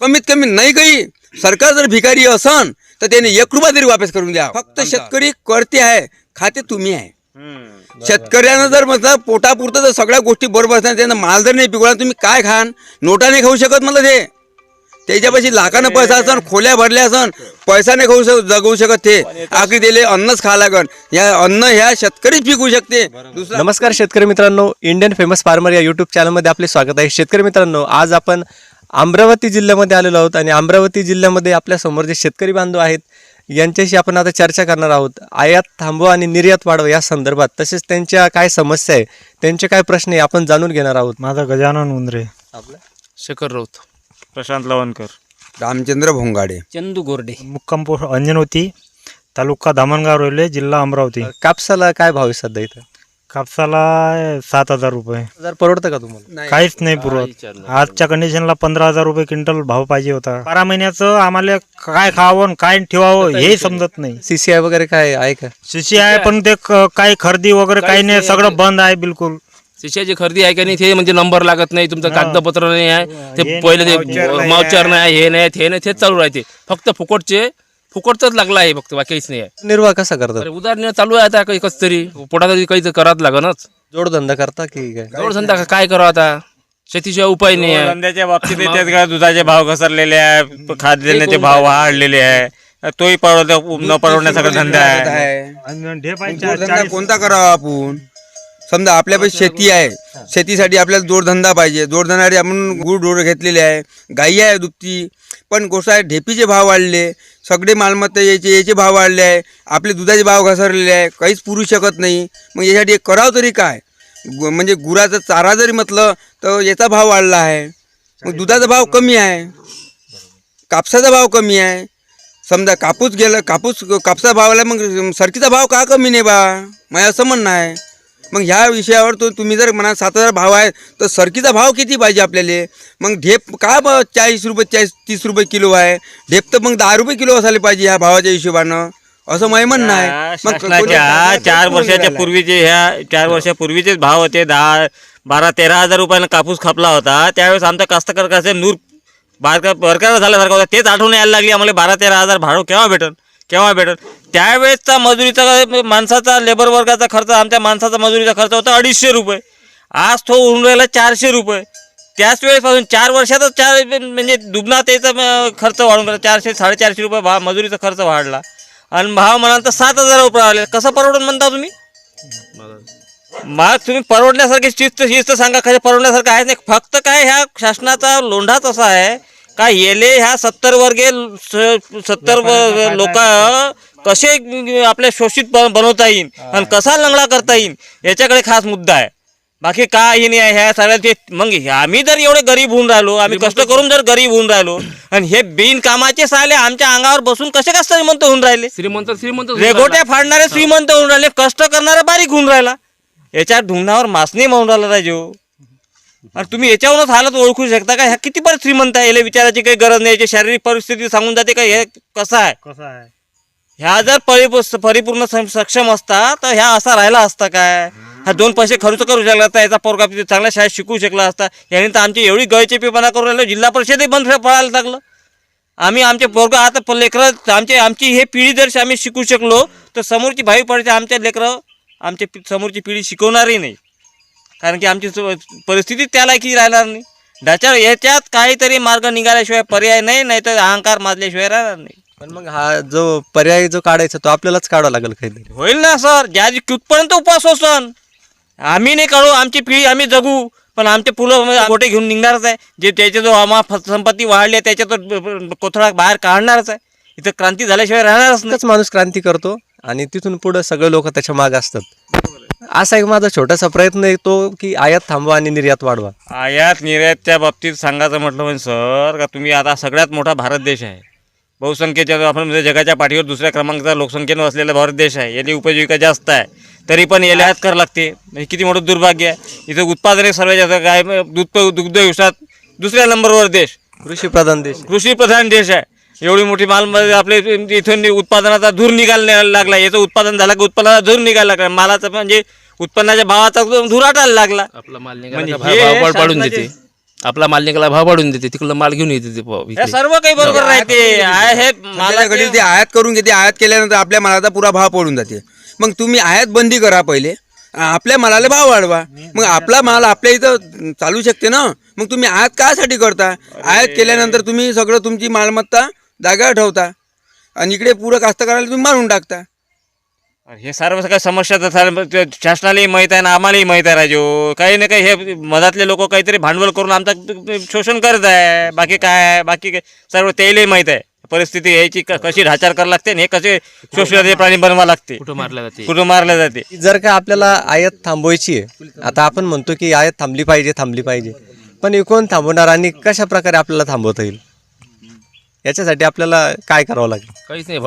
कमीत कमी नाही काही. सरकार जर भिकारी असन तर त्याने एक रुपया तरी वापस करून द्या. फक्त शेतकरी करते आहे खाते तुम्ही आहे. शेतकऱ्यानं जर म्हटलं पोटापुरतं जर सगळ्या गोष्टी बरोबर असतात त्यानं माल जर नाही पिकवला तुम्ही काय खान? नोटा नाही खाऊ शकत म्हणलं ते. त्याच्यापाशी लाखानं पैसा असन खोल्या भरल्या असन पैसा नाही खाऊ शक जगवू शकत ते. आखरी दिले अन्नच खा लागन. या अन्न ह्या शेतकरीच पिकवू शकते. नमस्कार शेतकरी मित्रांनो इंडियन फेमस फार्मर या यूट्यूब चॅनलमध्ये आपले स्वागत आहे. शेतकरी मित्रांनो आज आपण अमरावती जिल्ह्यामध्ये आलेलो आहोत आणि अमरावती जिल्ह्यामध्ये आपल्यासमोर जे शेतकरी बांधव आहेत यांच्याशी आपण आता चर्चा करणार आहोत. आयात थांबवा आणि निर्यात वाढव या संदर्भात. तसेच त्यांच्या काय समस्या आहे त्यांचे काय प्रश्न आहे आपण जाणून घेणार आहोत. माझा गजानन उंदरे. शेखर राऊत. प्रशांत लवणकर. रामचंद्र भोंगाडे. चंदू गोरडे. मुक्काम पोस्ट अंजनवती तालुका धामणगाव रेल्वे जिल्हा अमरावती. कापसाला काय भाव आहे सध्या इथं? कापसाला सात हजार रुपये. हजार परवडतं का तुम्हाला? काहीच नाही पुरवत. आजच्या कंडिशनला पंधरा हजार रुपये क्विंटल भाव पाहिजे होता. बारा महिन्याचं आम्हाला काय खावं आणि काय ठेवावं हे समजत नाही. सीसीआय वगैरे काय आहे का? शिशी आहे पण ते क- काही खरेदी वगैरे काही नाही सगळं बंद आहे बिलकुल. शिष्याची खरेदी आहे का नाही ते म्हणजे नंबर लागत नाही तुमचं कागदपत्र नाही आहे ते पहिले ते voucher नाही मावचर नाही हे नाही ते नाही तेच चालू राहते. फक्त फुकटचे फुकटच लागला आहे फक्त बाकी काहीच नाही आहे. निर्वाह कसा करतात? अरे उदाहरण चालू आहे आता काही कसं तरी. पोटात काही करावं लागणच जोडधंदा करता की काय? जोडधंदा काय करावं आता? शेतीशिवाय उपाय नाही आहे. धंद्याच्या बाबतीत दुधाचे भाव घसरलेले आहे खाद्यान्नाचे भाव वाढलेले आहे. तोही परवड न परवडण्यासारखा धंदा आहे. जोडधंदा कोणता करावा आपण? समजा आपल्यापाशी शेती आहे. शेतीसाठी आपल्याला जोडधंदा पाहिजे. जोडधंदासाठी आपण गुळ डोर घेतलेले आहे. गाई आहे दुपती पण गोष्ट आहे ढेपीचे भाव वाढले सगळे मालमत्ता याचे याचे भाव वाढले आहे आपले दुधाचे भाव घसरलेले आहे काहीच पुरू शकत नाही. मग यासाठी एक करावं तरी काय? गु- म्हणजे गुराचा चारा जरी म्हटलं तर याचा भाव वाढला आहे. मग दुधाचा भाव कमी आहे. कापसाचा भाव कमी आहे. समजा कापूस गेलं कापूस कापसा भावाला मग सरकीचा भाव का कमी नाही बा? माझं असं म्हणणं आहे. मग ह्या विषयावर तो तुम्ही जर म्हणा सात हजार भाव आहे तर सरकीचा भाव किती पाहिजे आपल्याला? मग ढेप का ब चाळीस रुपये चाळीस तीस रुपये किलो आहे? ढेप तर मग दहा रुपये किलो असायला पाहिजे ह्या भावाच्या हिशोबानं. असं माझं म्हणणं आहे मग चार वर्षाच्या पूर्वीचे ह्या चार वर्षापूर्वीचेच भाव होते. दहा बारा तेरा हजार रुपयानं कापूस खपला होता. त्यावेळेस आमचा कास्तकार कसे नूर बारका बरकरार झाल्यासारखा होता. तेच आठवण यायला लागली. आम्हाला बारा तेरा हजार भाडं केव्हा भेटल केव्हा भेटेल? त्यावेळेसचा मजुरीचा माणसाचा लेबर वर्गाचा खर्च आमच्या माणसाचा मजुरीचा खर्च होता अडीचशे रुपये. आज तो होऊन राहिला चारशे रुपये. त्याच वेळेपासून चार वर्षातच चार म्हणजे दुबना त्याचा खर्च वाढून राहिला. चारशे साडेचारशे रुपये भाव मजुरीचा खर्च वाढला. आणि भाव म्हणाल तर सात हजार रुपये आले. कसं परवडून म्हणता तुम्ही? मग तुम्ही परवडण्यासारखी शिस्त शिस्त सांगा. खरं परवडण्यासारखं आहे नाही. फक्त काय ह्या शासनाचा लोंढाच असा आहे का येले ह्या सत्तर वर्गे सत्तर लोक कसे आपल्या शोषित बनवता येईल आणि कसा लंगडा करता येईल याच्याकडे खास मुद्दा आहे. बाकी काही नाही आहे? ह्या सगळ्या ते मग आम्ही जर एवढे गरीब होऊन राहिलो आम्ही कष्ट करून जर गरीब होऊन राहिलो आणि हे बिनकामाचे साले आमच्या अंगावर बसून कसे कसे श्रीमंत होऊन राहिले? श्रीमंत श्रीमंत रेगोट्या फाडणारे श्रीमंत होऊन राहिले कष्ट करणारा बारीक होऊन राहिला. याच्या ढुंगणावर मासणी म्हणून राहिला राजू आणि तुम्ही याच्यावरूनच हालत ओळखू शकता का? ह्या किती परत श्रीमंत आहे? याला विचारायची काही गरज नाही. याची शारीरिक परिस्थिती सांगून जाते का? हे कसं आहे? कसं आहे? ह्या जर परिपू परिपूर्ण सक्षम असता तर ह्या असा राहिला असता काय? हा दोन पैसे खर्च करू शकला असता याचा पोरगा तिथे चांगल्या शाळेत शिकू शकला असता. याने तर आमची एवढी गळचेपीपणा करून राहिलो जिल्हा परिषदही बंद पडायला लागलं. आम्ही आमचे पोरगं आता प- लेकरं आमचे आमची हे पिढी जर आम्ही शिकू शकलो तर समोरची भावी पडायची आमच्या लेकरं आमच्या पि- समोरची पिढी शिकवणारही नाही. कारण की आमची परिस्थिती त्या लायकी राहणार नाही. त्याच्या याच्यात काहीतरी मार्ग निघाल्याशिवाय पर्याय नाही नाही तर अहंकार माजल्याशिवाय राहणार नाही. पण मग हा जो पर्याय जो काढायचा तो आपल्यालाच काढावा लागेल काहीतरी होईल ना सर. ज्या कुठपर्यंत उपवास होसन आम्ही नाही काढू आमची पिढी आम्ही जगू. पण आमचे फुलं गोटे घेऊन निघणारच आहे. जे त्याचे जो आम्हा संपत्ती वाढली आहे त्याच्यात कोथळा बाहेर काढणारच आहे. इथं क्रांती झाल्याशिवाय राहणारच माणूस क्रांती करतो आणि तिथून पुढे सगळे लोक त्याच्यामागे असतात. असा एक माझा छोटासा प्रयत्न आहे तो की आयात थांबवा आणि निर्यात वाढवा. आयात निर्यातच्या बाबतीत सांगायचं म्हटलं म्हणजे सर का तुम्ही आता सगळ्यात मोठा भारत देश आहे. बहुसंख्येच्या आपण म्हणजे जगाच्या पाठीवर दुसऱ्या क्रमांकाचा लोकसंख्येनं असलेला भारत देश आहे. याची उपजीविका जास्त आहे. तरी पण याला आयात करावं लागते. म्हणजे किती मोठं दुर्भाग्य आहे. इथं उत्पादने सर्वात जास्त काय दूध दुग्ध व्यवसायात दुसऱ्या नंबरवर देश. कृषी प्रधान देश. कृषी प्रधान देश आहे. एवढी मोठी माल आपले इथून उत्पादनाचा धूर निघायला लागला. याचं उत्पादन झालं की उत्पादनाचा धूर निघायला लागला. मालाचा म्हणजे उत्पन्नाच्या भावाचा धूर आटायला लागला. आपला माल म्हणजे निघाला हे भाव पाडून देते. आपला माल निघाला भाव वाढून देते. तिकडलं माल घेऊन येते ते हे. सर्व काही बरोबर राहते. आहे हे मला घडील ते आयात करून घेते. आयात केल्यानंतर आपल्या मालाचा पुरा भाव पडून जाते. मग तुम्ही आयात बंदी करा पहिले. आपल्या मालाला भाव वाढवा. मग आपला माल आपल्या इथं चालू शकते ना? मग तुम्ही आयात कासाठी करता? आयात केल्यानंतर तुम्ही सगळं तुमची मालमत्ता जागेवर ठेवता. आणि इकडे पुरं कास्तकाराला तुम्ही मारून टाकता. हे सर्व काही समस्या तर सर्व ते शासनालाही माहीत आहे ना आम्हालाही माहीत आहे राजू. काही ना काही हे मधातले लोक काहीतरी भांडवल करून आमचं शोषण करत आहे. बाकी काय आहे? बाकी काय? सर्व त्यालाही माहीत आहे. परिस्थिती यायची क- कशी ढाचार करावं लागते आणि हे कसे शोषणाचे प्राणी बनवा लागते? कुठं मारल्या जाते? कुठं मारले जाते? जर का आपल्याला आयात थांबवायची आहे आता आपण म्हणतो की आयात थांबली पाहिजे थांबली पाहिजे. पण हे कोण थांबवणार आणि कशा प्रकारे आपल्याला थांबवता येईल? याच्यासाठी आपल्याला काय करावं लागेल? काहीच नाही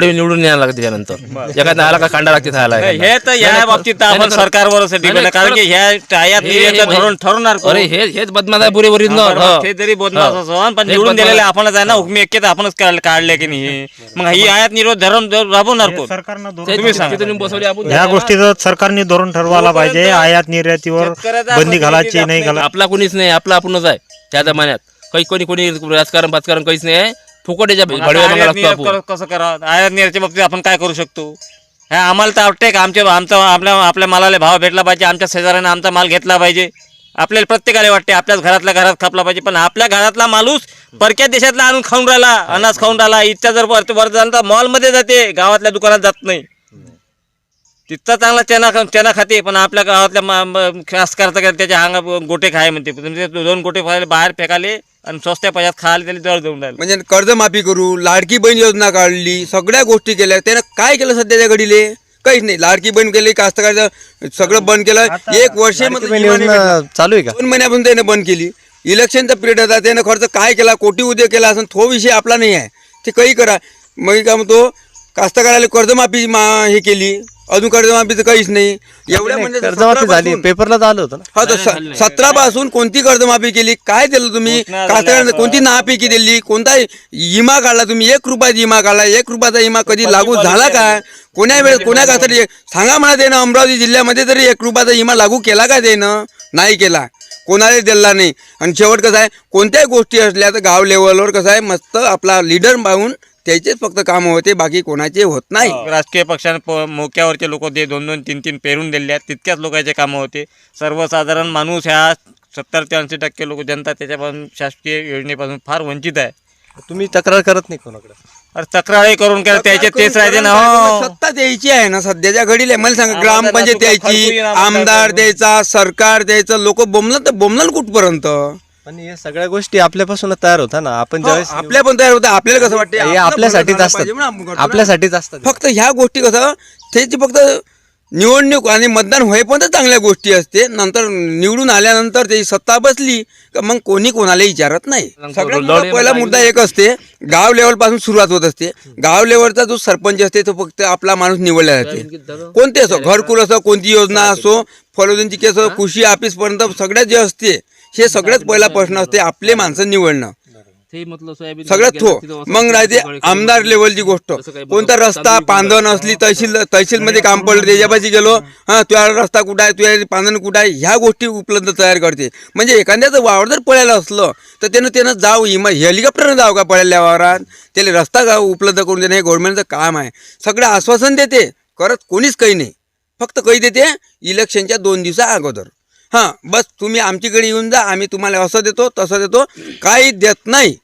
हे निवडून न्यायला लागते त्यानंतर एखादा आला का कांडा लागते खायला हे तर या बाबतीत आपण सरकारवरच डिपेंड आहे कारण की ह्या आयात निर्यातचं धोरण ठरवणार कोण? अरे हे हेच बदमाश आहे पुरे वरील हा, बरोबर. ते जरी बोलणार असं पण निवडून दिलेले. आपणच आहे ना हुकमी ऐक्यता आपणच काढ- काढले की नाही. मग ही आयात निर्रोध धरण राबवणार कोण? सरकारनं धोरण तुम्ही सांगा. बसवले आपण ह्या गोष्टीचं सरकारने धोरण ठरवायला पाहिजे. आयात निर्यातीवर शेतकऱ्याचा बंदी घालायची नाही घाला आपला कोणीच नाही आपला आपणच आहे त्या जमान्यात. काही कोणी कोणी राजकारण पाचकारण काहीच नाही आहे. फुकट मागा आयात लागतो निर्यात आपण. कर- कसं करावं आयात निर्यातच्या बाबतीत आपण काय करू शकतो? हा आम्हाला तर वाटतंय का आमच्या आमचा आपल्या आपल्या मालाला भाव भेटला पाहिजे आमच्या शेजाऱ्याने आमचा माल घेतला पाहिजे. आपल्याला प्रत्येकाला वाटते आपल्याच घरातल्या घरात खापला पाहिजे पण आपल्या घरातला माणूस परक्या देशातला आणून खाऊन राहिला अनाज खाऊन राहिला इच्छा जर वर वर जाऊन तर मॉलमध्ये जाते गावातल्या दुकानात जात नाही. तिथचा चांगला चना खा- चना खाते पण आपल्या गावातल्या मा- म- खास करता त्याच्या अंगा गोटे खाय म्हणते. म्हणजे दोन गोटे खायला बाहेर फेकाले आणि स्वस्त्या पैशात खायला त्याला जवळ जाऊन राहिले. म्हणजे कर्जमाफी करू लाडकी बहीण योजना काढली सगळ्या गोष्टी केल्या. त्यानं काय केलं सध्याच्या घडीले? काहीच नाही. लाडकी बहीण केली कास्तकाराचं सगळं बंद केलं. एक वर्ष योजना चालू आहे का? दोन महिन्यापासून त्याने बंद केली. इलेक्शनचा पिरियड होता. त्यानं खर्च काय केला? कोटी उद्योग केला असं तो विषय आपला नाही आहे. ते काही करा. मग काय म्हणतो? कास्तकाराला कर्जमाफी मा हे केली. अजून कर्जमाफीचं काहीच नाही. एवढ्या म्हणजे कर्जमाफी झाली 17 पेपरला तर आलं होतं ना. हा तर सतरा पासून कोणती कर्जमाफी केली? काय दिलं तुम्ही? कोणती नापिकी दिली कोणता विमा काढला तुम्ही? एक रुपयाचा विमा काढला. एक रुपयाचा विमा कधी लागू झाला का कोण्या वेळेस कोण्या कास्तरी सांगा मला त्यानं अमरावती जिल्ह्यामध्ये तरी एक रुपयाचा विमा लागू केला का त्यानं नाही केला. कोणालाच दिला नाही. आणि शेवट कसं आहे? कोणत्याही गोष्टी असल्या तर गाव लेवलवर कसं आहे? मस्त आपला लीडर पाहून त्याचेच फक्त काम होते बाकी कोणाचे होत नाही. राजकीय पक्षाने प- मोक्यावरचे लोक ते दोन दोन तीन तीन पेरून दिले आहेत. तितक्याच लोकांचे कामं होते. सर्वसाधारण माणूस ह्या सत्तर ते ऐंशी टक्के लोक जनता त्याच्यापासून शासकीय योजनेपासून फार वंचित आहे. तुम्ही तक्रार करत नाही कोणाकडे? अरे तक्रारही करून केलं त्याचे तेच राहते ना हो. सत्ता द्यायची आहे ना सध्याच्या घडीला. मला सांगा ग्रामपंचायत द्यायची आमदार द्यायचा सरकार द्यायचं लोक बोंबलं तर बोंबलं कुठपर्यंत? पण या सगळ्या गोष्टी आपल्यापासूनच तयार होतात ना. आपण ज्यावेळेस आपल्या पण तयार होतं. आपल्याला कसं वाटतं हे आपलं आपल्यासाठीच असतात. आपल्यासाठीच असतात. फक्त ह्या गोष्टी कसं त्याची फक्त निवडणूक आणि मतदान होईपर्यंत चांगल्या गोष्टी असते. नंतर निवडून आल्यानंतर त्याची सत्ता बसली का मग कोणी कोणाला विचारत नाही. सगळ्यात पहिला मुद्दा एक असते. गाव लेवलपासून सुरुवात होत असते. गाव लेवलचा जो सरपंच असते तो फक्त आपला माणूस निवडला जाते कोणते असो घरकुल असो कोणती योजना असो फलोदनची केस कृषी ऑफिस पर्यंत सगळ्यात जे असते हे सगळ्यात पहिला प्रश्न असते आपले माणसं निवडणं. ते म्हटलं सोयाबीन सगळ्यात थो. मग राहते सगळं आमदार लेवलची गोष्ट. कोणता रस्ता पांधन असली तहसील तहसील मध्ये काम पडलं त्याच्यापाशी गेलो हा तुझ्या रस्ता कुठं आहे तुझ्या पांधन कुठं आहे ह्या गोष्टी उपलब्ध तयार करते. म्हणजे एखाद्याचं वावर जर पळायला असलं तर त्यानं त्यानं जाऊ इमा हेलिकॉप्टरनं जाऊ का पळायला वावरात? त्याला रस्ता उपलब्ध करून देणं हे गव्हर्नमेंटचं काम आहे. सगळं आश्वासन देते. करत कोणीच काही नाही. फक्त काही देते इलेक्शनच्या दोन दिवसा अगोदर. हां बस तुम्ही आमच्याकडे येऊन जा आम्ही तुम्हाला असं देतो तसं देतो. काही देत नाही.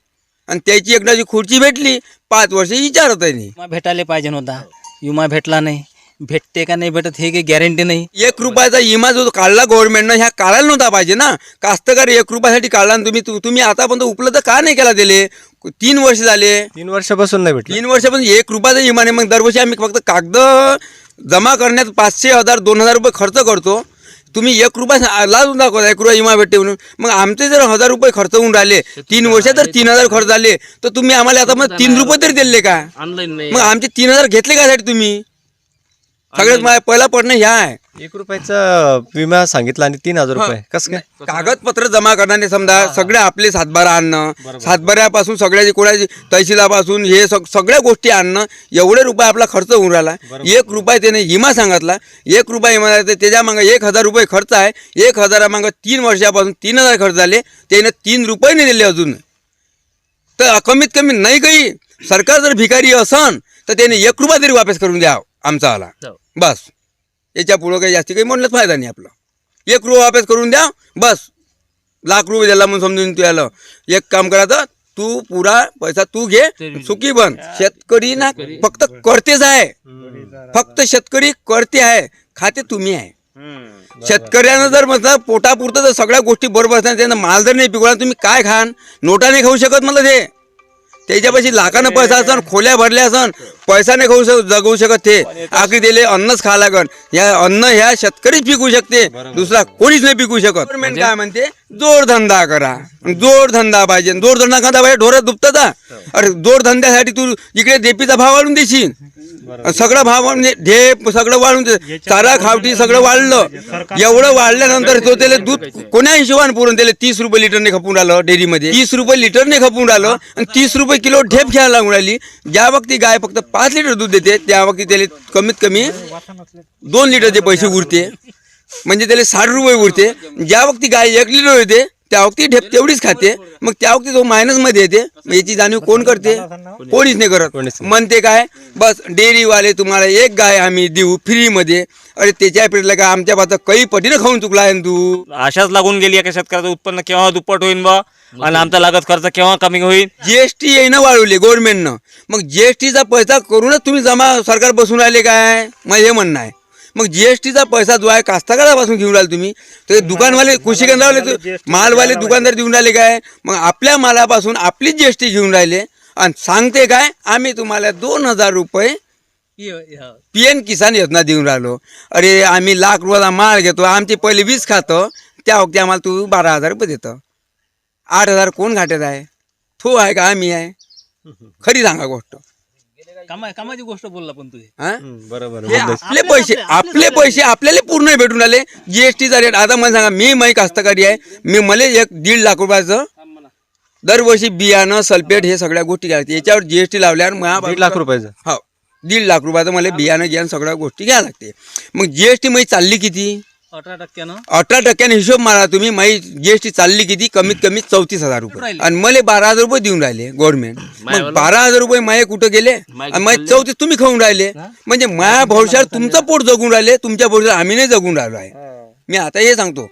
आणि त्याची एकदाची खुर्ची भेटली पाच वर्ष विचारत आहे नाही विमा भेटायला पाहिजे होता विमा भेटला नाही. भेटते का नाही भेटत हे काही गॅरंटी नाही. एक रुपयाचा विमा जो काढला गव्हर्नमेंटनं ह्या काढायला नव्हता पाहिजे ना. कास्तकार एक रुपयासाठी काढला आणि तुम्ही तु- तुम्ही आतापर्यंत उपलब्ध का नाही केला दिले तीन वर्ष झाले. तीन वर्षापासून नाही भेटलं. तीन वर्षापासून एक रुपयाचा विमा नाही. मग दरवर्षी आम्ही फक्त कागद जमा करण्यात पाचशे हजार दोन हजार रुपये खर्च करतो. तुम्ही एक रुपया लाजून दाखवता एक रुपया विमा भेटते म्हणून. मग आमचे जर हजार रुपये खर्च होऊन राहिले तीन वर्षात जर तीन हजार खर्च झाले तर तुम्ही आम्हाला आता मग तीन रुपये तरी दिले का? ऑनलाईन नाही. मग आमचे तीन हजार घेतले का साठी तुम्ही? सगळ्यात माझ्या पहिला प्रश्न ह्या आहे. एक रुपयाचा विमा सांगितला आणि तीन हजार रुपये. कसं काय? कागदपत्र जमा करणारे समजा सगळे आपले सातबारा आणणं सातबाऱ्यापासून सगळ्याची कोणाची तहसीलापासून हे सग- सगळ्या गोष्टी आणणं एवढे रुपये आपला खर्च होऊन राहिला. एक रुपये त्याने विमा सांगितला एक रुपये विमा तर त्याच्या मागं एक हजार रुपये खर्च आहे. एक हजारामागं तीन वर्षापासून तीन हजार खर्च झाले त्याने तीन रुपये नाही दिले अजून. तर कमीत कमी नाही काही. सरकार जर भिकारी असन तर त्याने एक रुपया तरी वापस करून द्या आमचा आला. हो. बस. याच्या पुढं काही जास्ती काही म्हणलंच फायदा नाही आपला. एक रुपया वापस करून द्या बस. लाख रुपये दिला म्हणून समजून तू याला एक काम करायचं तू पुरा पैसा तू घे सुखी बन. शेतकरी ना फक्त करतेच आहे. फक्त शेतकरी करते आहे. खाते तुम्ही आहे. शेतकऱ्यानं जर म्हटलं पोटापुरतं जर सगळ्या गोष्टी बरोबर असतात त्यांना माल जर नाही पिकवला तुम्ही काय खान? नोटा नाही खाऊ शकत मला ते. त्याच्यापाशी लाखानं पैसा असन खोल्या भरल्या असन पैसा नाही खाऊ शक जगवू शकत ते. आखरी दिले अन्नच खा लागन. या अन्न ह्या शेतकरीच पिकू शकते. दुसरा कोणीच नाही पिकू शकत. गव्हर्नमेंट काय म्हणते? जोडधंदा करा. जोडधंदा पाहिजे. जोडधंदा करता पाहिजे ढोरात दुपतात अरे जोडधंद्यासाठी तू इकडे डेपीचा भाव वाढून देशील. सगळं भाव म्हणजे ढेप सगळं वाढून चारा खावटी सगळं वाढलं. एवढं वाढल्यानंतर तो त्याला दूध कोण्या हिशोबाने पुरून त्याला तीस रुपये लिटरने खपून राहिलं डेअरीमध्ये? तीस रुपये लिटरने खपून राहिलं आणि तीस रुपये किलो ढेप घ्यायला लागून राहिली. ज्या वक्ती गाय फक्त पाच लिटर दूध देते त्या वक्ती त्याला कमीत कमी दोन लिटरचे पैसे उरते. म्हणजे त्याला साठ रुपये उरते. ज्या वक्ती गाय एक लिटर येते त्या वक्ती ढेप तेवढीच खाते. मग त्या वक्ती तो मायनसमध्ये येते मग याची जाणीव कोण करते? कोणीच नाही करत. म्हणते काय? बस डेअरीवाले तुम्हाला एक गाय आम्ही देऊ फ्रीमध्ये. अरे त्याच्या पेटलं का? आमच्या पात्र काही पटीनं खाऊन चुकला आहे तू? आशाच लागून गेली आहे का शेतकऱ्याचं उत्पन्न केव्हा दुप्पट होईल बा? आणि आमचा लागत खर्च केव्हा कमी होईल? जीएसटी येईनं वाढवली गव्हर्नमेंटनं मग जीएसटीचा पैसा करूनच तुम्ही जमा सरकार बसून राहिले काय? मग हे म्हणणं आहे. मग जीएसटीचा पैसा जो आहे कास्तकारापासून घेऊन राहिले तुम्ही? तर दुकानवाले कृषी केंद्रावाले तु- मालवाले दुकानदार देऊन राहिले काय? मग आपल्या मालापासून आपलीच जीएसटी घेऊन राहिले. आणि सांगते काय? आम्ही तुम्हाला दोन हजार रुपये पी एन किसान योजना देऊन राहिलो. अरे आम्ही लाख रुपयाचा माल घेतो. आमची पहिले वीस खातं. त्या वक्ती आम्हाला तू बारा हजार रुपये देतं. आठ हजार कोण घाटत आहे? तो आहे का? आम्ही आहे. खरी सांगा गोष्ट. कामा कामाची गोष्ट बोलला पण तू हे. हा? बरोबर. हे आपले पैसे आपले पैसे आपल्याला पूर्ण भेटून आले. जीएसटीचा रेट आता मला सांगा मी मै कास्तकारी आहे. मी मला एक दीड लाख रुपयाचं दरवर्षी बियाणं सल्फेट हे सगळ्या गोष्टी घ्यायला. लागते याच्यावर जीएसटी लावल्यावर मला दीड लाख रुपयाचं. हो. दीड लाख रुपयाचं मला बियाणं घ्या सगळ्या गोष्टी घ्यायला लागते. मग जीएसटी मध्ये चालली किती? अठरा टक्क्यानं अठरा टक्क्याने हिशोब मारा तुम्ही. माही जीएसटी चालली किती? कमीत कमी चौतीस हजार रुपये. आणि मला बारा हजार रुपये देऊन राहिले गव्हर्नमेंट मग बारा हजार रुपये माये कुठं गेले? आणि माये चौतीस तुम्ही खाऊन राहिले. म्हणजे माया भविष्यात तुमचं पोट जगून राहिले तुमच्या भविष्यात आम्ही नाही जगून राहिलो आहे. मी आता हे सांगतो.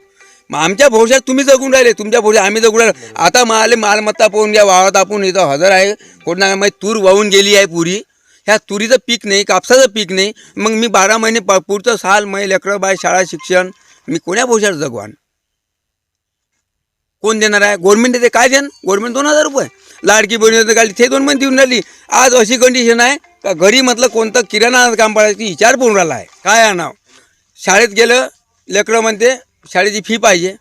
मग आमच्या भविष्यात तुम्ही जगून राहिले तुमच्या भविष्यात आम्ही जगून राहिलो. आता माले मालमत्ता पाहून घ्या वावरात आपण इथं हजर आहे. कोणा माहिती तूर वाहून गेली आहे पुरी. ह्या तुरीचं पीक नाही कापसाचं पीक नाही. मग मी बारा महिने प- पुढचं साल मै लेकरं बाय शाळा शिक्षण मी कोण्या भविष्यात जगवान? कोण देणार आहे? गव्हर्नमेंट देते काय देण गव्हर्नमेंट दोन हजार रुपये. लाडकी बहिणी गाडी ते दोन महिने देऊन राहिली. आज अशी कंडिशन आहे का घरी म्हटलं कोणतं किराणा काम पडायची विचार पडून राहिला आहे. काय आणाव? शाळेत गेलं लेकरं म्हणते शाळेची फी पाहिजे.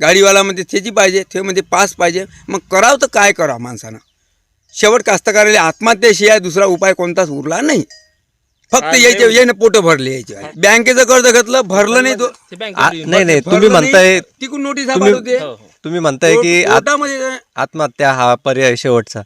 गाडीवाला म्हणते त्याची पाहिजे ते म्हणते पास पाहिजे. मग करावं तर काय करावं माणसानं? शेवट कास्तकाराला आत्महत्याशिवाय दुसरा उपाय कोणताच उरला नाही. फक्त यायचे याने पोटं भरले यायचे बँकेचं कर्ज घेतलं भरलं नाही तो. आ- नाही नाही तुम्ही भरलं नाही, म्हणताय तिकून नोटीस तुम्ही- तुम्ही म्हणताय की आत- कोर्टामध्ये आत्महत्या हा पर्याय शेवटचा.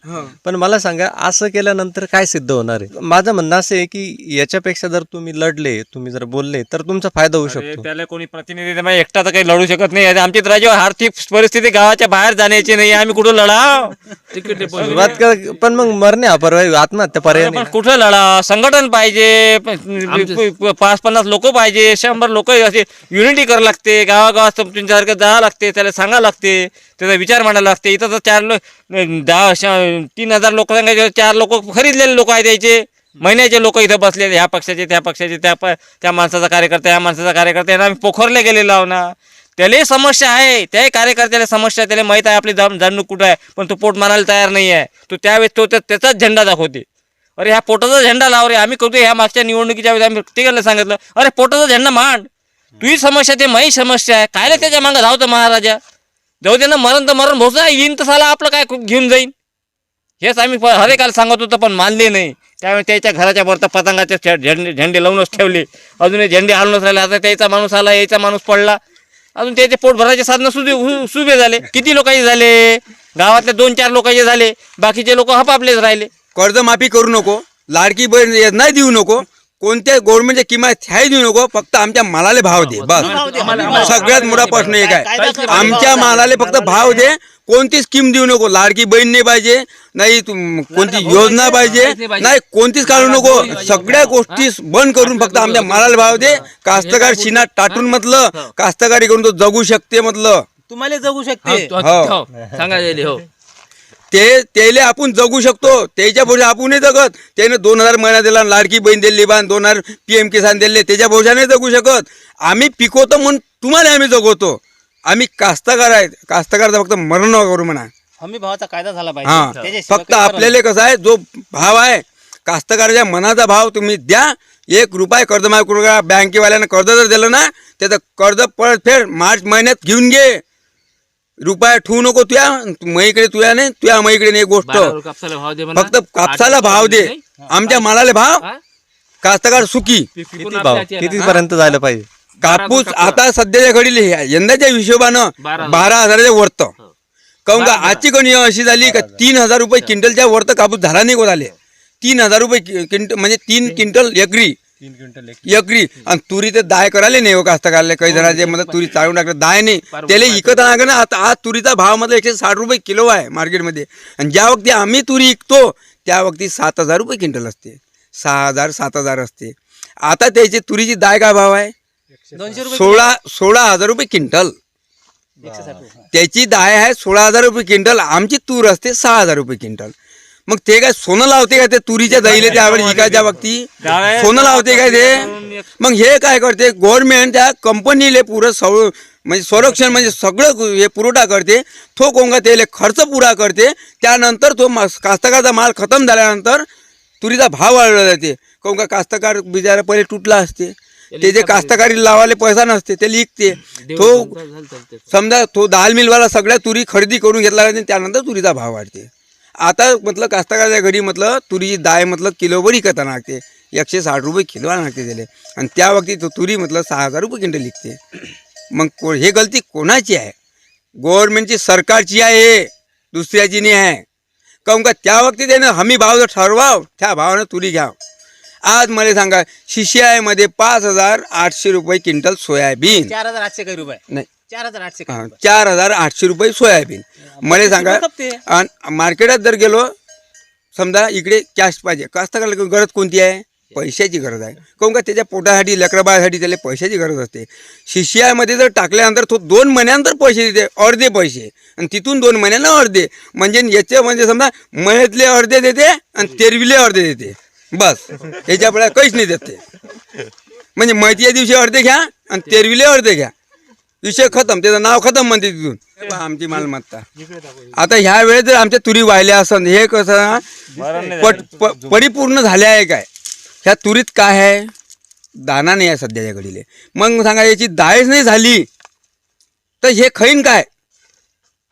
पण मला सांगा असं केल्यानंतर काय सिद्ध होणार आहे? माझं म्हणणं असं आहे की याच्यापेक्षा जर तुम्ही लढले तुम्ही जर बोलले तर तुमचा फायदा होऊ शकतो. त्याला कोणी प्रतिनिधी नाही, एकटा तर काही लढू शकत नाही. आमची तर राज्यावर आर्थिक परिस्थिती गावाच्या बाहेर जाण्याची नाही आम्ही कुठं लढा तिकीट पण मग मरणे हा पर्याय आत्महत्या पर्याय. कुठं लढा संघटन पाहिजे पाच पन्नास लोक पाहिजे शंभर लोक असे युनिटी करावं लागते गावागावात तुमच्यासारखं जावं लागते त्याला सांगावं लागते त्याचा विचार मांडायला लागते इथं चार लोक दहा तीन हजार लोक सांगायचे चार लोक खरीदलेले लोक आहेत यायचे महिन्याचे लोक इथं बसलेले ह्या पक्षाचे त्या पक्षाचे त्या प- त्या माणसाचा कार्यकर्ता ह्या माणसाचा कार्यकर्ता यांना आम्ही पोखरले गेलेलो आहो ना. त्यालाही समस्या आहे. त्याही कार्यकर्त्याला समस्या त्याला माहीत आहे आपली जाम जाणूक कुठं आहे पण तो पोट मानायला तयार नाही आहे. तो त्यावेळेस तो त्याचाच झेंडा दाखवते. अरे ह्या पोटाचा झेंडा लाव रे. आम्ही करतो ह्या मागच्या निवडणुकीच्या वेळेस आम्ही तिघांना सांगितलं अरे पोटाचा झेंडा मांड. तुझी समस्या ते माही समस्या आहे. कायला त्याच्या मागं धावतं महाराजा? जाऊ दे ना मरण तर मरण भोसा येईन तर साला आपलं काय घेऊन जाईन. हेच आम्ही हरेकाला हर सांगत होतो पण मानले नाही. त्यामुळे त्याच्या घराच्या वरता पतंगाचे झेंडे झेंडे लावूनच ठेवले. अजूनही झेंडे हालूनच राहिले. आता त्याचा माणूस आला याचा माणूस पडला. अजून त्याचे पोट भरायचे साधनं सुदे सुभे सुबे झाले. किती लोकांचे झाले? गावातले दोन चार लोकांचे झाले. बाकीचे लोक हपापलेच राहिले. कर्जमाफी करू नको. लाडकी बहीण नाही देऊ नको. कोणत्या गव्हर्नमेंटच्या किंमत ह्याही देऊ नको फक्त आमच्या मालाले भाव दे बस. सगळ्यात मोठा प्रश्न एक आहे. आमच्या मालाले फक्त भाव दे कोणती स्कीम देऊ नको. लाडकी बहीण नाही पाहिजे नाही तुम- कोणती योजना पाहिजे नाही कोणतीच काढू नको. सगळ्या गोष्टी बंद करून फक्त आमच्या मालाला भाव दे. कास्तकार शिना टाटून म्हटलं कास्तकारी करून तो जगू शकते म्हटलं. तुम्हाला जगू शकते. हो. हो, सांगा हो. ते त्याले आपण जगू शकतो. त्याच्या भरोशा आपण नाही जगत. त्याने दोन हजार महिना दिला लाडकी बहीण दिली बांध दोन हजार पी एम किसान दिले त्याच्या नाही जगू शकत. आम्ही पिकवतो म्हणून तुम्हाला आम्ही जगवतो. आम्ही कास्तकार आहेत कास्तकारचा फक्त मरण करू म्हणा. हमी भावाचा कायदा झाला हा. पाहिजे फक्त आपल्याला कसं आहे जो भाव आहे कास्तकाराच्या मनाचा भाव तुम्ही द्या. एक रुपये कर्ज माफ करू का बँकेवाल्यानं कर्ज जर दिलं ना त्याचं कर्ज परतफेड मार्च महिन्यात घेऊन घे. रुपये ठेवू नको तुया मईकडे तुया नाही तुया मईकडे नाही एक गोष्ट. कापसाला भाव दे म्हणा. फक्त कापसाला भाव दे? आमच्या मालाले भाव. हा? कास्तकार सुखी. किती भाव? हाती आला. किती पर्यंत जायला पाहिजे? कापूस. आता सध्याच्या घडीले यंदाच्या हिशोबानं बारा हजार. बारा हजाराच्या वरत. काहून का आजची कणी अशी झाली का तीन हजार रुपये क्विंटलच्या वरत कापूस झाला नाही को झाले तीन हजार रुपये क्विंटल म्हणजे तीन. क्विंटल एकरी. तीन क्विंटल एकरी. आणि तुरी ते दाय करायला नाही हो कास्तकारले काही जणांचे मतलब तुरी चाळून टाकलं दाय नाही. त्याला इकत लागेल ना आता आज तुरीचा भाव मतलब एकशे साठ रुपये किलो आहे मार्केटमध्ये. आणि ज्या वक्ती आम्ही तुरी विकतो त्या वक्ती सात हजार रुपये क्विंटल असते. सहा हजार सात हजार असते. आता त्याची तुरीची दाय काय भाव आहे? सोळा सोळा हजार रुपये क्विंटल. त्याची दाय आहे सोळा हजार रुपये क्विंटल. आमची तूर असते सहा हजार रुपये क्विंटल. मग ते काय सोनं लावते का ते तुरीच्या दहीले त्यावेळी विकायच्या वक्ती सोनं लावते काय ते? मग हे काय करते? गव्हर्नमेंट त्या कंपनीले पुरं सव म्हणजे संरक्षण म्हणजे सगळं हे पुरवठा करते. तो कोंगा त्याला खर्च पुरा करते. त्यानंतर तो कास्तकाराचा माल खतम झाल्यानंतर तुरीचा भाव वाढवला जाते. कोंगा कास्तकार बिचारा पहिले तुटला असते. ते जे कास्तकारी लावायला पैसा नसते ते लिखते. तो समजा तो. दाल मिलवाला सगळ्या तुरी खरेदी करून घेतला आणि त्यानंतर तुरीचा भाव वाढते. आता म्हटलं कास्तकाराच्या घरी म्हटलं तुरीची दाय म्हटलं किलोवर विकत लागते. एकशे साठ रुपये किलो लागते त्याला. आणि त्या वक्ती तो तुरी म्हटलं सहा हजार रुपये क्विंटल विकते. मग को हे गलती कोणाची आहे? गव्हर्नमेंटची सरकारची आहे. दुसऱ्याची नाही आहे. काहून का त्या वक्ती त्यानं हमी भाव जर ठरवाव त्या भावानं तुरी घ्याव. आज मला सांगा शिष्यामध्ये पाच हजार आठशे रुपये क्विंटल सोयाबीन. चार हजार आठशे काही रुपये. नाही. चार हजार आठशे. चार हजार आठशे रुपये सोयाबीन. मला सांगा खपते. मार्केटात जर गेलो समजा इकडे कॅश पाहिजे कास्तकाराला गरज कोणती आहे? पैशाची गरज आहे. काहून का त्याच्या पोटासाठी लेकराबासाठी त्याला पैशाची गरज असते? शिष्यामध्ये जर टाकल्यानंतर तो दोन महिन्यानंतर पैसे देते अर्धे पैसे. आणि तिथून दोन महिन्यानं अर्धे. म्हणजे याचे म्हणजे समजा महिन्यातले अर्धे देते आणि तेरविले अर्धे देते. बस. याच्यापुढे काहीच नाही देत ते. म्हणजे मैतीच्या दिवशी अर्धे घ्या आणि तेरविले अर्धे घ्या. विषय खतम त्याचं नाव खतम म्हणते तिथून. आमची मालमत्ता. आता ह्या वेळेस जर आमच्या तुरी वाहिल्या असं हे कसं पट प- परिपूर्ण झाल्या आहे काय? ह्या तुरीत काय आहे? दाना नाही आहे सध्याच्या घडीले. मग सांगा याची दायच नाही झाली तर हे खाईन काय?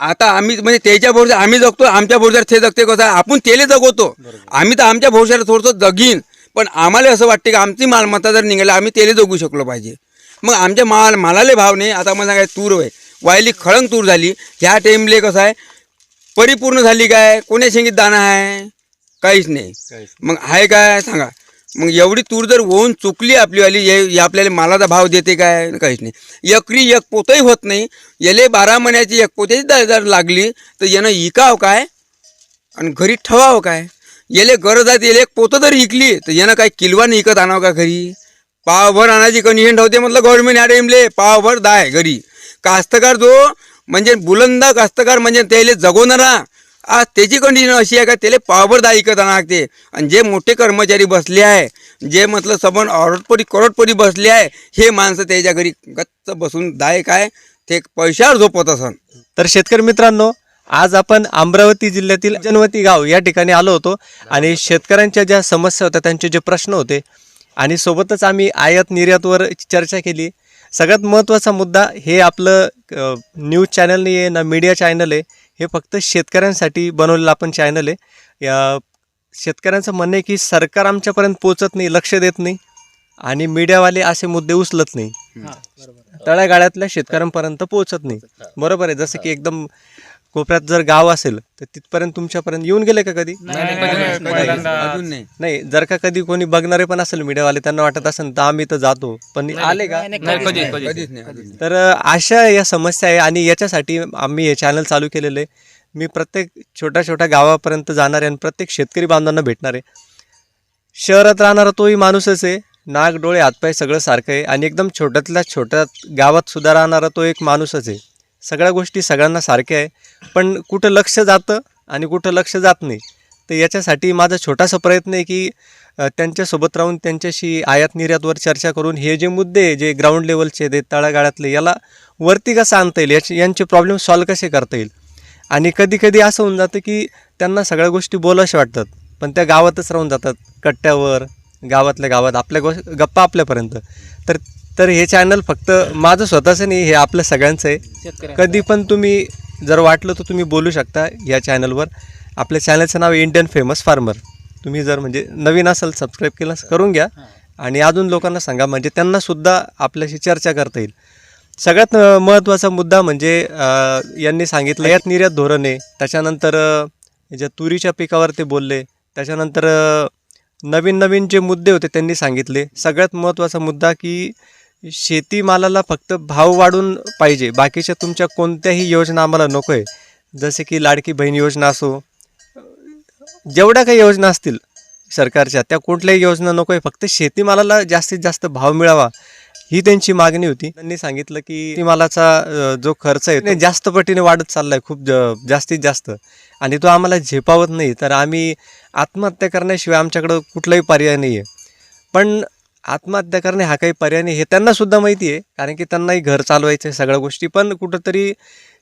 आता आम्ही म्हणजे त्याच्या भरोसा आम्ही जगतो आमच्या भरोशावर ते जगते कसं? आहे आपण तेले जगवतो. आम्ही तर आमच्या भरोशावर थोडंसं जगीन. पण आम्हाला असं वाटते की आमची मालमत्ता जर निघाली आम्ही तेले जगू शकलो पाहिजे. मग आमच्या माल मालाले भाव नाही. आता मला सांगाय तूर आहे वायली खळंग तूर झाली. ह्या टाईमले कसं आहे परिपूर्ण झाली काय? कोण्या शेंगीत दाणा आहे? काहीच नाही. मग आहे काय? सांगा. मग एवढी तूर जर होऊन चुकली आपलीवाली हे हे आपल्याला मालाचा भाव देते काय? काहीच नाही. एकरी एक पोतही होत नाही. याले बारा महिन्याची एक पोत्याची जर लागली तर यानं इकाव काय? आणि घरी ठेवावं काय? याले गरज आहे याला एक पोतं जर इकली तर यानं काय किलवानं इकत आणावं का घरी? पावभर आणायची कंडिशन ठेवते म्हटलं गव्हर्नमेंट ह्या टाईमले पावभर दाय घरी. कास्तकार जो म्हणजे बुलंदा कास्तकार म्हणजे त्याला जगवणारा आज त्याची कंडिशन अशी आहे का त्याला पावभर दाय इकत आणावं लागते. आणि जे मोठे कर्मचारी बसले आहे जे म्हटलं सबन अरोडपडी करोडपरी बसले आहे हे माणसं त्याच्या घरी गच्च बसून दाय काय ते पैशावर झोपत असन तर शेतकरी मित्रांनो आज आपण अमरावती जिल्ह्यातील जनवती गाव या ठिकाणी आलो होतो. आणि शेतकऱ्यांच्या ज्या समस्या होत्या त्यांचे जे प्रश्न होते आणि सोबतच आम्ही आयात निर्यातवर चर्चा केली. सगळ्यात महत्त्वाचा मुद्दा हे आपलं न्यूज चॅनल नाही आहे ना मीडिया चॅनल आहे. हे फक्त शेतकऱ्यांसाठी बनवलेलं आपण चॅनल आहे. या शेतकऱ्यांचं म्हणणं आहे की सरकार आमच्यापर्यंत पोचत नाही लक्ष देत नाही आणि मीडियावाले असे मुद्दे उचलत नाही. तळागाळ्यातल्या शेतकऱ्यांपर्यंत पोहोचत नाही. बरोबर आहे. जसं की एकदम कोपऱ्यात जर गाव असेल तर तिथपर्यंत तुमच्यापर्यंत येऊन गेले का कधी? नाही नाही जर का कधी कोणी बघणारे पण असेल मीडियावाले त्यांना वाटत असेल तर आम्ही तर जातो. पण आले का. तर अशा या समस्या आहे आणि याच्यासाठी आम्ही हे चॅनल चालू केलेलं आहे. मी प्रत्येक छोट्या छोट्या गावापर्यंत जाणार आहे आणि प्रत्येक शेतकरी बांधवांना भेटणार आहे. शहरात राहणारा तोही माणूसच आहे. नाक डोळे हातपाय सगळं सारखं आहे आणि एकदम छोट्यातल्या छोट्या गावात सुद्धा राहणारा तो एक माणूसच आहे. सगळ्या गोष्टी सगळ्यांना सारख्या आहे पण कुठं लक्ष जातं आणि कुठं लक्ष जात नाही तर याच्यासाठी माझा छोटासा प्रयत्न आहे की त्यांच्यासोबत राहून त्यांच्याशी आयात निर्यातवर चर्चा करून हे जे मुद्दे जे ग्राउंड लेवलचे आहेत तळागाळातले याला वरती कसं आणता येईल याचे यांचे प्रॉब्लेम सॉल्व कसे करता येईल? आणि कधी कधी असं होऊन जातं की त्यांना सगळ्या गोष्टी बोलावशा वाटतात पण त्या गावातच राहून जातात कट्ट्यावर गावातल्या गावात आपल्या गो गप्पा आपल्यापर्यंत. तर तर हे चॅनल फक्त माझं स्वतःचं नाही हे आपलं सगळ्यांचं आहे. कधी पण तुम्ही जर वाटलं तर तुम्ही बोलू शकता या चॅनलवर आपल्या चॅनलचं नाव आहे इंडियन फेमस फार्मर तुम्ही जर म्हणजे नवीन असाल सबस्क्राईब केलं करून घ्या. आणि अजून लोकांना सांगा म्हणजे त्यांनासुद्धा आपल्याशी चर्चा करता येईल. सगळ्यात महत्त्वाचा मुद्दा म्हणजे यांनी सांगितलं यात निर्यात धोरण आहे. त्याच्यानंतर ज्या तुरीच्या पिकावर ते बोलले. त्याच्यानंतर नवीन नवीन जे मुद्दे होते त्यांनी सांगितले. सगळ्यात महत्त्वाचा मुद्दा की शेतीमालाला फक्त भाव वाढून पाहिजे. बाकीच्या तुमच्या कोणत्याही योजना आम्हाला नको आहे जसे की लाडकी बहीण योजना असो जेवढ्या काही योजना असतील सरकारच्या त्या कुठल्याही योजना नको आहे फक्त शेतीमालाला जास्तीत जास्त भाव मिळावा ही त्यांची मागणी होती. त्यांनी सांगितलं की शेतीमालाचा जो खर्च आहे ते जास्त पटीने वाढत चालला आहे खूप ज- जास्तीत जास्त. आणि तो आम्हाला झेपावत नाही. तर आम्ही आत्महत्या करण्याशिवाय आमच्याकडं कुठलाही पर्याय नाही आहे पण आत्महत्या करणे हा काही पर्याय नाही हे त्यांनासुद्धा माहिती आहे कारण की त्यांनाही घर चालवायचं आहे सगळ्या गोष्टी. पण कुठंतरी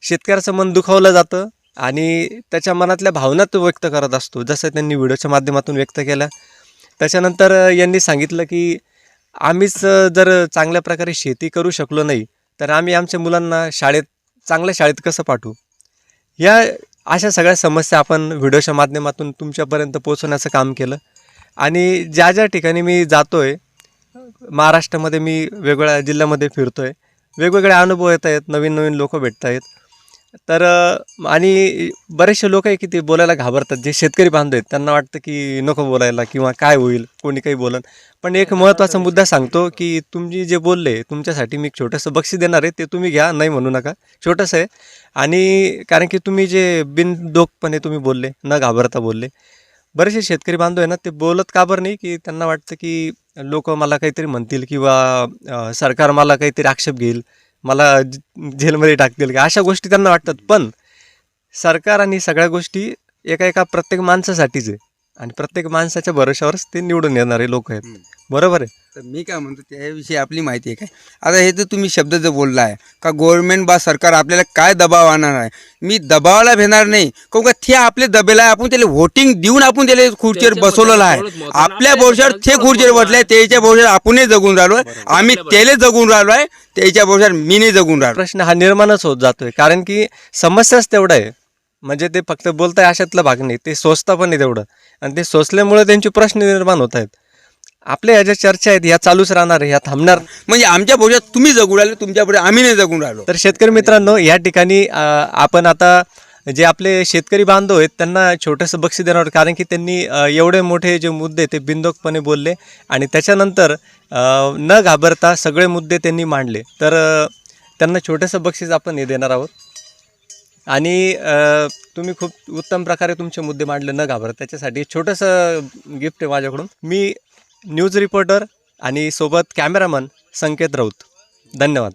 शेतकऱ्याचं मन दुखावलं जातं आणि त्याच्या मनातल्या भावना तो व्यक्त करत असतो. जसं त्यांनी व्हिडिओच्या माध्यमातून व्यक्त केलं. त्याच्यानंतर यांनी सांगितलं की आम्हीच जर चांगल्या प्रकारे शेती करू शकलो नाही तर आम्ही आमच्या मुलांना शाळेत चांगल्या शाळेत कसं पाठवू? या अशा सगळ्या समस्या आपण व्हिडिओच्या माध्यमातून तुमच्यापर्यंत पोचवण्याचं काम केलं. आणि ज्या ज्या ठिकाणी मी जातो आहे महाराष्ट्रामध्ये मी वेगवेगळ्या जिल्ह्यामध्ये फिरतो आहे वेगवेगळे अनुभव येत आहेत नवीन नवीन लोक भेटत आहेत. तर आणि बरेचसे लोक आहे की ते बोलायला घाबरतात. जे शेतकरी बांधव आहेत त्यांना वाटतं की नको बोलायला किंवा काय होईल कोणी काही बोलन. पण एक महत्त्वाचा मुद्दा सांगतो की तुम्ही जे बोलले तुमच्यासाठी मी छोटंसं बक्षीस देणार आहे ते तुम्ही घ्या नाही म्हणू नका. छोटंसं आहे. आणि कारण की तुम्ही जे बिनडोकपणे तुम्ही बोलले न घाबरता बोलले बरेचसे शेतकरी बांधव आहे ना ते बोलत का बरं नाही की त्यांना वाटतं की लोक मला काहीतरी म्हणतील किंवा सरकार मला काहीतरी आक्षेप घेईल मला जेलमध्ये टाकतील का अशा गोष्टी त्यांना वाटतात. पण सरकार आणि सगळ्या गोष्टी एका एका प्रत्येक माणसासाठीच आहे. आणि प्रत्येक माणसाच्या भरोशावरच ते निवडून येणारे लोक आहेत. बरोबर आहे? तर मी काय म्हणतो त्याविषयी आपली माहिती आहे काय? आता हे तर तुम्ही शब्द जो बोलला आहे का गव्हर्नमेंट बा सरकार आपल्याला काय दबाव आणणार आहे? मी दबावाला भेणार नाही. काऊन का ते आपले दबेला आहे आपण त्याला व्होटिंग देऊन आपण त्याला खुर्चीवर बसवलेलं आहे. आपल्या भरोशावर ते खुर्चीवर बोलत बसले त्याच्या भरोशावर आपणही जगून राहिलो आम्ही त्याला जगून राहिलो आहे त्याच्या भरोशावर मी नाही जगून राहिलो. प्रश्न हा निर्माणच होत जातोय कारण की समस्याच तेवढं आहे. म्हणजे ते फक्त बोलताय अशातला भाग नाही ते सोचता पण नाही तेवढं. आणि ते सोचल्यामुळे त्यांचे प्रश्न निर्माण होत आहेत. आपल्या ह्या ज्या चर्चा आहेत ह्या चालूच राहणार ह्या थांबणार. म्हणजे आमच्या भरोशावर तुम्ही जगून राहिले तुमच्यापुढे आम्ही नाही जगून राहिलो. तर शेतकरी मित्रांनो या ठिकाणी आपण आता जे आपले शेतकरी बांधव आहेत त्यांना छोटंसं बक्षीस देणार. कारण की त्यांनी एवढे मोठे जे मुद्दे ते बिंदोकपणे बोलले. आणि त्याच्यानंतर न घाबरता सगळे मुद्दे त्यांनी मांडले. तर त्यांना छोटंसं बक्षीस आपण हे देणार आहोत. आणि तुम्ही खूप उत्तम प्रकारे तुमचे मुद्दे मांडले न घाबरत. त्याच्यासाठी छोटंसं गिफ्ट आहे माझ्याकडून. मी न्यूज रिपोर्टर आणि सोबत कॅमेरामन संकेत राऊत. धन्यवाद.